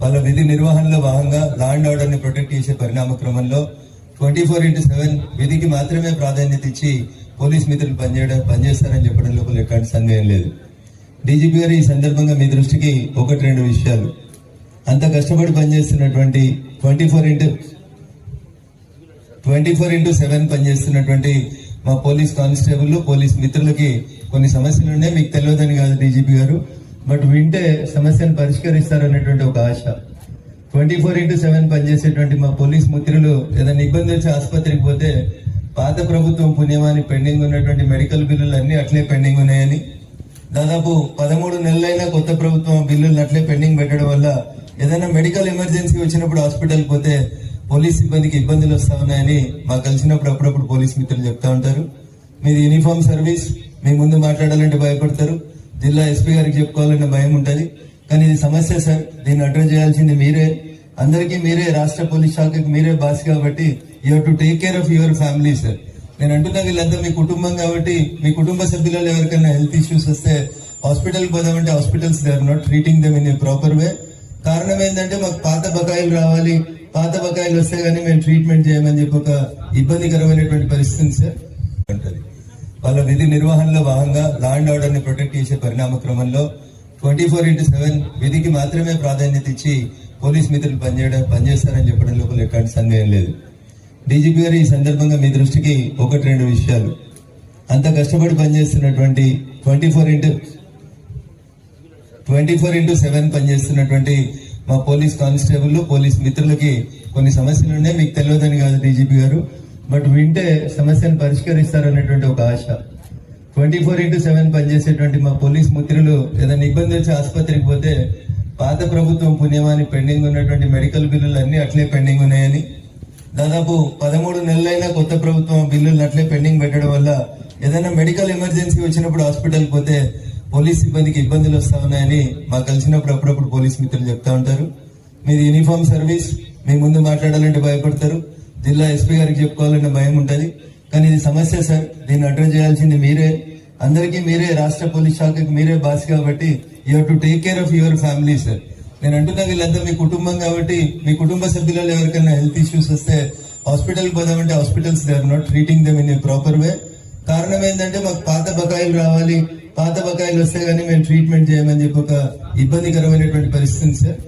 వాళ్ళ విధి నిర్వహణలో భాగంగా లా అండ్ ఆర్డర్ని ప్రొటెక్ట్ చేసే పరిణామ క్రమంలో ట్వంటీ ఫోర్ ఇంటూ సెవెన్ విధికి మాత్రమే ప్రాధాన్యత ఇచ్చి పోలీస్ మిత్రులు పనిచేయడం పనిచేస్తారని చెప్పడం లోపల ఎట్లాంటి సందేహం లేదు. డీజీపీ గారు ఈ సందర్భంగా మీ దృష్టికి ఒకటి రెండు విషయాలు. అంత కష్టపడి పనిచేస్తున్నటువంటి twenty four into twenty four into seven పనిచేస్తున్నటువంటి మా పోలీస్ కానిస్టేబుల్ పోలీస్ మిత్రులకి కొన్ని సమస్యలు ఉన్నాయి మీకు తెలియదని కాదు డీజీపీ గారు. బట్ వింటే సమస్యను పరిష్కరిస్తారనేటువంటి ఒక ఆశ. ట్వంటీ ఫోర్ ఇంటూ సెవెన్ పనిచేసేటువంటి మా పోలీస్ మిత్రులు ఏదైనా ఇబ్బంది వచ్చి ఆసుపత్రికి పోతే పాత ప్రభుత్వం పుణ్యమాని పెండింగ్ ఉన్నటువంటి మెడికల్ బిల్లులు అన్ని అట్లే పెండింగ్ ఉన్నాయని. దాదాపు పదమూడు నెలలైనా కొత్త ప్రభుత్వం బిల్లులు అట్లే పెండింగ్ పెట్టడం వల్ల ఏదైనా మెడికల్ ఎమర్జెన్సీ వచ్చినప్పుడు హాస్పిటల్ పోతే పోలీస్ సిబ్బందికి ఇబ్బందులు వస్తా ఉన్నాయని మాకు కలిసినప్పుడు అప్పుడప్పుడు పోలీస్ మిత్రులు చెప్తా ఉంటారు. మీది యూనిఫామ్ సర్వీస్ మీ ముందు మాట్లాడాలంటే భయపడతారు. జిల్లా ఎస్పీ గారికి చెప్పుకోవాలనే భయం ఉంటుంది. కానీ ఇది సమస్య సార్. దీన్ని అడ్రస్ చేయాల్సింది మీరే. అందరికీ మీరే రాష్ట్ర పోలీస్ శాఖకి మీరే బాస్ కాబట్టి you to take care of your family sir నేను అంటున్నా వీళ్ళంతా మీ కుటుంబం కాబట్టి మీ కుటుంబ సభ్యులలో ఎవరికైనా హెల్త్ ఇష్యూస్ వస్తే హాస్పిటల్కి పోదామంటే hospitals they are not treating them in a proper way కారణం ఏంటంటే మాకు పాత బకాయిలు రావాలి. పాత బకాయిలు వస్తే కానీ మేము ట్రీట్మెంట్ చేయమని చెప్పి ఒక ఇబ్బందికరమైనటువంటి పరిస్థితి సార్ ఉంటది వాళ్ళ విధి నిర్వహణలో భాగంగా లాండ్ ఆర్డర్ని ప్రొటెక్ట్ చేసే పరిణామ క్రమంలో ట్వంటీ ఫోర్ ఇంటూ సెవెన్ విధికి మాత్రమే ప్రాధాన్యత ఇచ్చి పోలీస్ మిత్రులు పనిచేయడం పనిచేస్తారని చెప్పడం లోపల ఎట్లాంటి సందేహం లేదు. డీజీపీ గారు ఈ సందర్భంగా మీ దృష్టికి ఒకటి రెండు విషయాలు. అంత కష్టపడి పనిచేస్తున్నటువంటి twenty four into twenty four into seven పనిచేస్తున్నటువంటి మా పోలీస్ కానిస్టేబుల్ పోలీస్ మిత్రులకి కొన్ని సమస్యలు ఉన్నాయి. మీకు తెలియదని కాదు డీజీపీ గారు. బట్ వింటే సమస్యను పరిష్కరిస్తారనేటువంటి ఒక ఆశ. ట్వంటీ ఫోర్ ఇంటూ సెవెన్ పనిచేసేటువంటి మా పోలీస్ మిత్రులు ఏదైనా ఇబ్బంది వచ్చి ఆసుపత్రికి పోతే పాత ప్రభుత్వం పుణ్యమాని పెండింగ్ ఉన్నటువంటి మెడికల్ బిల్లులు అన్ని అట్లే పెండింగ్ ఉన్నాయని. దాదాపు పదమూడు నెలలైనా కొత్త ప్రభుత్వం బిల్లులు అట్లే పెండింగ్ పెట్టడం వల్ల ఏదైనా మెడికల్ ఎమర్జెన్సీ వచ్చినప్పుడు హాస్పిటల్ పోతే పోలీస్ సిబ్బందికి ఇబ్బందులు వస్తా ఉన్నాయని మాకు కలిసినప్పుడు అప్పుడప్పుడు పోలీస్ మిత్రులు చెప్తా ఉంటారు. మీది యూనిఫామ్ సర్వీస్ మీ ముందు మాట్లాడాలంటే భయపడతారు. జిల్లా ఎస్పీ గారికి చెప్పుకోవాలనే భయం ఉంటుంది. కానీ ఇది సమస్య సార్. దీన్ని అడ్రస్ చేయాల్సింది మీరే. అందరికీ మీరే రాష్ట్ర పోలీస్ శాఖకి మీరే బాస్ కాబట్టి you to take care of your family sir నేను అంటున్నా వీళ్ళంతా మీ కుటుంబం కాబట్టి మీ కుటుంబ సభ్యులలో ఎవరికైనా హెల్త్ ఇష్యూస్ వస్తే హాస్పిటల్కి పోదామంటే hospitals they are not treating them in a proper way కారణం ఏంటంటే మాకు పాత బకాయిలు రావాలి. పాత బకాయిలు వస్తే కానీ మేము ట్రీట్మెంట్ చేయమని చెప్పి ఒక ఇబ్బందికరమైనటువంటి పరిస్థితి సార్